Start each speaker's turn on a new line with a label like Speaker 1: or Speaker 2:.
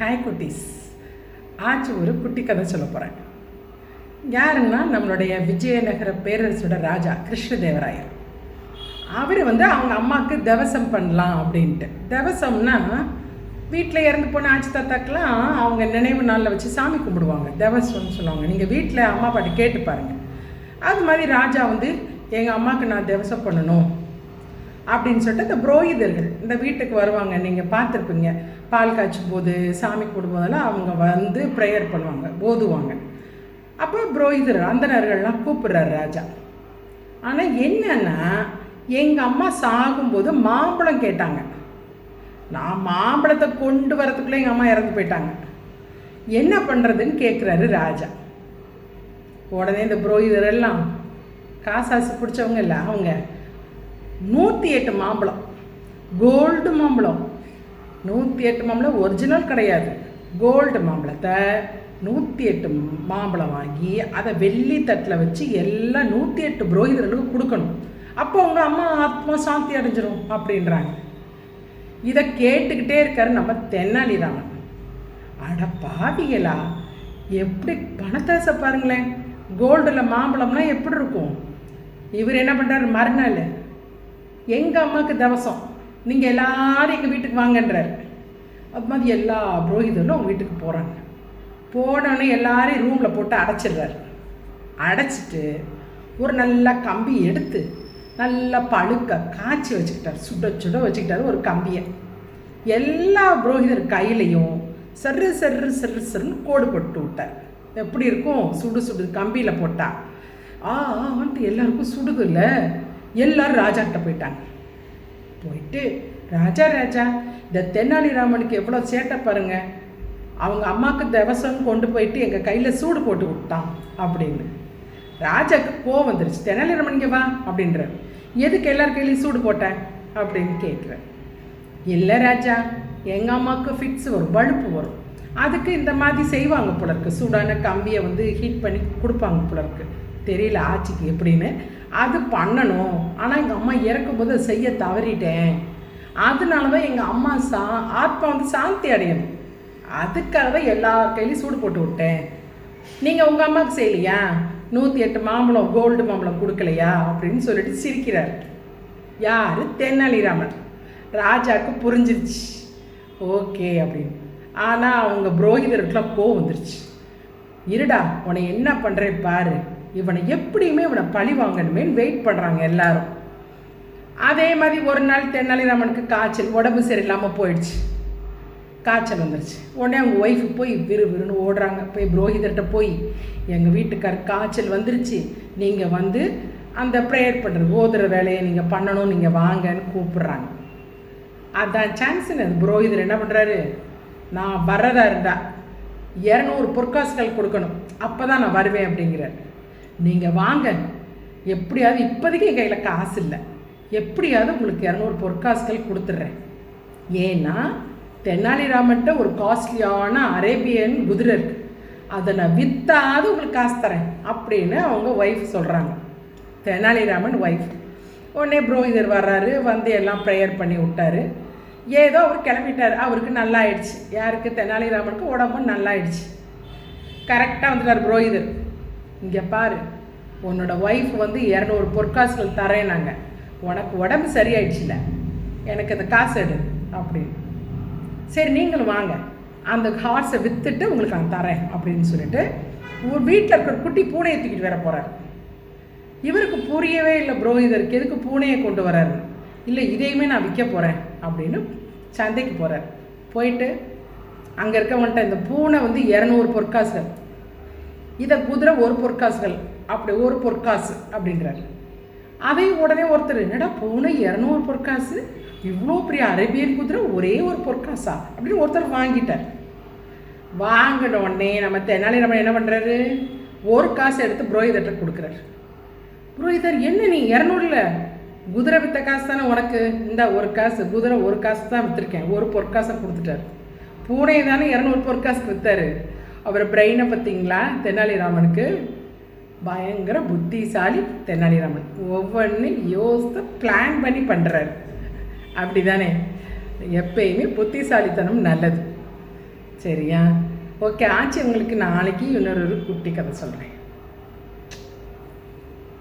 Speaker 1: Hi குட்டீஸ். ஆச்சு ஒரு குட்டி கதை சொல்ல போகிறேன் யாருன்னா நம்மளுடைய விஜயநகர பேரரசோட ராஜா கிருஷ்ணதேவராயர். அவர் வந்து அவங்க அம்மாவுக்கு தவசம் பண்ணலாம் அப்படின்ட்டு. தவசம்னா வீட்டில் இறந்து போன ஆச்சு தாத்தாக்கெலாம் அவங்க நினைவு நாளில் வச்சு சாமி கும்பிடுவாங்க. தவசம்னு சொல்லுவாங்க. நீங்கள் வீட்டில் அம்மா பாட்டு கேட்டு பாருங்கள் அது மாதிரி ராஜா வந்து எங்கள் அம்மாவுக்கு நான் தவசம் பண்ணணும். அப்படின்னு சொல்லிட்டு இந்த புரோகிதர்கள் இந்த வீட்டுக்கு வருவாங்க. நீங்கள் பார்த்துருப்பீங்க. பால் காய்ச்சும் போது சாமி கும்பிடும்போதெல்லாம் அவங்க வந்து ப்ரேயர் பண்ணுவாங்க ஓதுவாங்க. அப்போ புரோகிதர் அந்தனர்கள்லாம் கூப்பிடுறார் ராஜா. ஆனால் என்னன்னா எங்கள் அம்மா சாகும்போது மாம்பழம் கேட்டாங்க. நான் மாம்பழத்தை கொண்டு வரதுக்குள்ளே எங்கள் அம்மா இறந்து போயிட்டாங்க. என்ன பண்ணுறதுன்னு கேட்குறாரு ராஜா. உடனே இந்த புரோகிதர் எல்லாம் காசாசு பிடிச்சவங்க இல்லை அவங்க நூற்றி எட்டு மாம்பழம். கோல்டு மாம்பழம். நூற்றி எட்டு மாம்பழம் ஒரிஜினல் கிடையாது. கோல்டு மாம்பழத்தை நூற்றி எட்டு மாம்பழம் வாங்கி அதை வெள்ளி தட்டில் வச்சு எல்லாம் நூற்றி எட்டு புரோகிதர்களுக்கு கொடுக்கணும். அப்போ உங்கள் அம்மா ஆத்மா சாந்தி அடைஞ்சிரும் அப்படின்றாங்க. இதை கேட்டுக்கிட்டே இருக்காரு நம்ம தென்னாலிராமன் அட பாவிகளா எப்படி பணத்தாசை பாருங்களேன். கோல்டில் மாம்பழம்னா எப்படி இருக்கும்? இவர் என்ன பண்ணுறாரு மறுநாள் எங்கள் அம்மாவுக்கு தவசம். நீங்கள் எல்லாரும் எங்கள் வீட்டுக்கு வாங்கன்றார். அது மாதிரி எல்லா புரோகிதரும் அவங்க வீட்டுக்கு போகிறாங்க போனோடனே எல்லாரையும் ரூமில் போட்டு அடைச்சிடுறாரு. அடைச்சிட்டு ஒரு நல்ல கம்பி எடுத்து நல்லா பழுக்க காய்ச்சி வச்சுக்கிட்டார். சுட சுட வச்சுக்கிட்டாரு ஒரு கம்பியை. எல்லா புரோகிதர் கையிலையும் சர்ரு சர்ரு சர்ரு சருன்னு கோடு போட்டு விட்டார். எப்படி இருக்கும்? சுடு சுடு கம்பியில் போட்டா. ஆ ஆன்ட்டு எல்லாருக்கும் சுடுது இல்லை. எல்லாரும் ராஜாக்கிட்ட போயிட்டாங்க. போயிட்டு ராஜா ராஜா இந்த தென்னாலிராமனுக்கு எவ்வளோ சேட்டை பாருங்க. அவங்க அம்மாவுக்கு தவசம் கொண்டு போயிட்டு எங்கள் கையில் சூடு போட்டு விட்டான் அப்படின்னு. ராஜாக்கு கோவம் வந்துருச்சு. தெனாலிராமன் இங்கே வா அப்படின்ற எதுக்கு எல்லார் கையிலையும் சூடு போட்டேன் அப்படின்னு கேட்குறேன் இல்லை ராஜா எங்கள் அம்மாவுக்கு ஃபிட்ஸ் வரும் வழுப்பு வரும். அதுக்கு இந்த மாதிரி செய்வாங்க புலருக்கு சூடான கம்பியை வந்து ஹீட் பண்ணி கொடுப்பாங்க புலருக்கு தெரியல ஆச்சிக்கு எப்படின்னு. அது பண்ணணும். ஆனால் எங்கள் அம்மா இறக்கும்போது அதை செய்ய தவறிட்டேன். அதனால தான் எங்கள் அம்மா சா ஆத்மா வந்து சாந்தி அடையணும். அதுக்காக தான் எல்லா கையிலையும் சூடு போட்டு விட்டேன். நீங்கள் உங்கள் அம்மாவுக்கு செய்யலையா? நூற்றி எட்டு மாம்பழம் கோல்டு மாம்பழம் கொடுக்கலையா? அப்படின்னு சொல்லிட்டு சிரிக்கிறார். யார்? தென்னாலிராமன். ராஜாவுக்கு புரிஞ்சிருச்சு. ஓகே அப்படின்னு. ஆனால் அவங்க புரோகிதருக்குலாம் கோவம் வந்துருச்சு. இருடா உன்னை என்ன பண்ணுறேன் பாரு. இவனை எப்படியுமே இவனை பழி வாங்கணுமேன்னு வெயிட் பண்ணுறாங்க எல்லாரும். அதே மாதிரி ஒரு நாள் தென்னாலிராமனுக்கு காய்ச்சல் உடம்பு சரியில்லாமல் போயிடுச்சு. காய்ச்சல் வந்துருச்சு. உடனே அவங்க ஒய்ஃபு போய் விறு விறுன்னு ஓடுறாங்க. போய் புரோகிதர்கிட்ட போய் எங்கள் வீட்டுக்கார் காய்ச்சல் வந்துருச்சு. நீங்கள் வந்து அந்த ப்ரேயர் பண்ணுறது ஓதுற வேலையை நீங்கள் பண்ணணும் நீங்கள் வாங்கன்னு கூப்பிட்றாங்க. அதான் சான்ஸுன்னு அது புரோகிதர் என்ன பண்ணுறாரு நான் வர்றதா இருந்தா இரநூறு பொற்காசுகள் கொடுக்கணும். அப்போ தான் நான் வருவேன் அப்படிங்கிறார். நீங்கள் வாங்க. எப்படியாவது இப்போதைக்கு என் கையில் காசு இல்லை. எப்படியாவது உங்களுக்கு இரநூறு பொற்காசுகள் கொடுத்துட்றேன் ஏன்னா தென்னாலிராமன்ட்ட ஒரு காஸ்ட்லியான அரேபியன் குதிரை இருக்கு. அதை நான் விற்றாது உங்களுக்கு காசு தரேன் அப்படின்னு அவங்க ஒய்ஃப் சொல்கிறாங்க தெனாலிராமன் ஒய்ஃப் உடனே புரோகிதர் வர்றாரு வந்து எல்லாம் ப்ரேயர் பண்ணி விட்டாரு. ஏதோ அவர் கிளம்பிட்டார். அவருக்கு நல்லா ஆயிடுச்சு யாருக்கு? தெனாலிராமனுக்கு உடம்பு நல்லா ஆயிடுச்சு கரெக்டாக வந்துட்டார் புரோகிதர். இங்கே பாரு உன்னோட ஒய்ஃப் வந்து இரநூறு பொற்காசுகள் தரேன் நாங்கள் உனக்கு உடம்பு சரியாயிடுச்சுல எனக்கு அந்த காசு எடு அப்படின்னு. சரி நீங்களும் வாங்க. அந்த ஹார்ஸை விற்றுட்டு உங்களுக்கு நான் தரேன் அப்படின்னு சொல்லிட்டு ஒரு வீட்டில் இருக்கிற குட்டி பூனையை தூக்கிட்டு வர போகிறார் இவருக்கு புரியவே இல்லை புரோகிதருக்கு எதுக்கு பூனையை கொண்டு வராரு? இல்லை இதையுமே நான் விற்க போகிறேன் அப்படின்னு சந்தைக்கு போகிறார் போயிட்டு அங்கே இருக்கவன்ட்ட இந்த பூனை வந்து இரநூறு பொற்காசுகள் இதை குதிரை ஒரு பொற்காசுகள் அப்படி ஒரு பொற்காசு அப்படின்றார். அதையும் உடனே ஒருத்தர் என்னடா பூனை இரநூறு பொற்காசு இவ்வளோ பெரிய அரேபியன் குதிரை ஒரே ஒரு பொற்காசா அப்படின்னு ஒருத்தர் வாங்கிட்டார். வாங்கின உடனே நம்ம தெனாலி நம்ம என்ன பண்ணுறாரு ஒரு காசு எடுத்து புரோஹிதர்கிட்ட கொடுக்குறாரு. புரோஹிதர் என்ன நீ இரநூறுல? குதிரை வித்த காசு தானே உனக்கு? இந்த ஒரு காசு குதிரை ஒரு காசு தான் விற்றுருக்கேன் ஒரு பொற்காசை கொடுத்துட்டாரு. பூனை தானே இரநூறு பொற்காசு விற்றாரு அவர் பிரெயினை பார்த்தீங்களா தெனாலிராமனுக்கு பயங்கர புத்திசாலி தெனாலிராமன் ஒவ்வொன்றும் யோசித்து பிளான் பண்ணி பண்ணுறாரு அப்படி தானே எப்பயுமே புத்திசாலித்தனம் நல்லது. சரியா? ஓகே ஆச்சு உங்களுக்கு நாளைக்கு இன்னொரு குட்டி கதை சொல்கிறேன்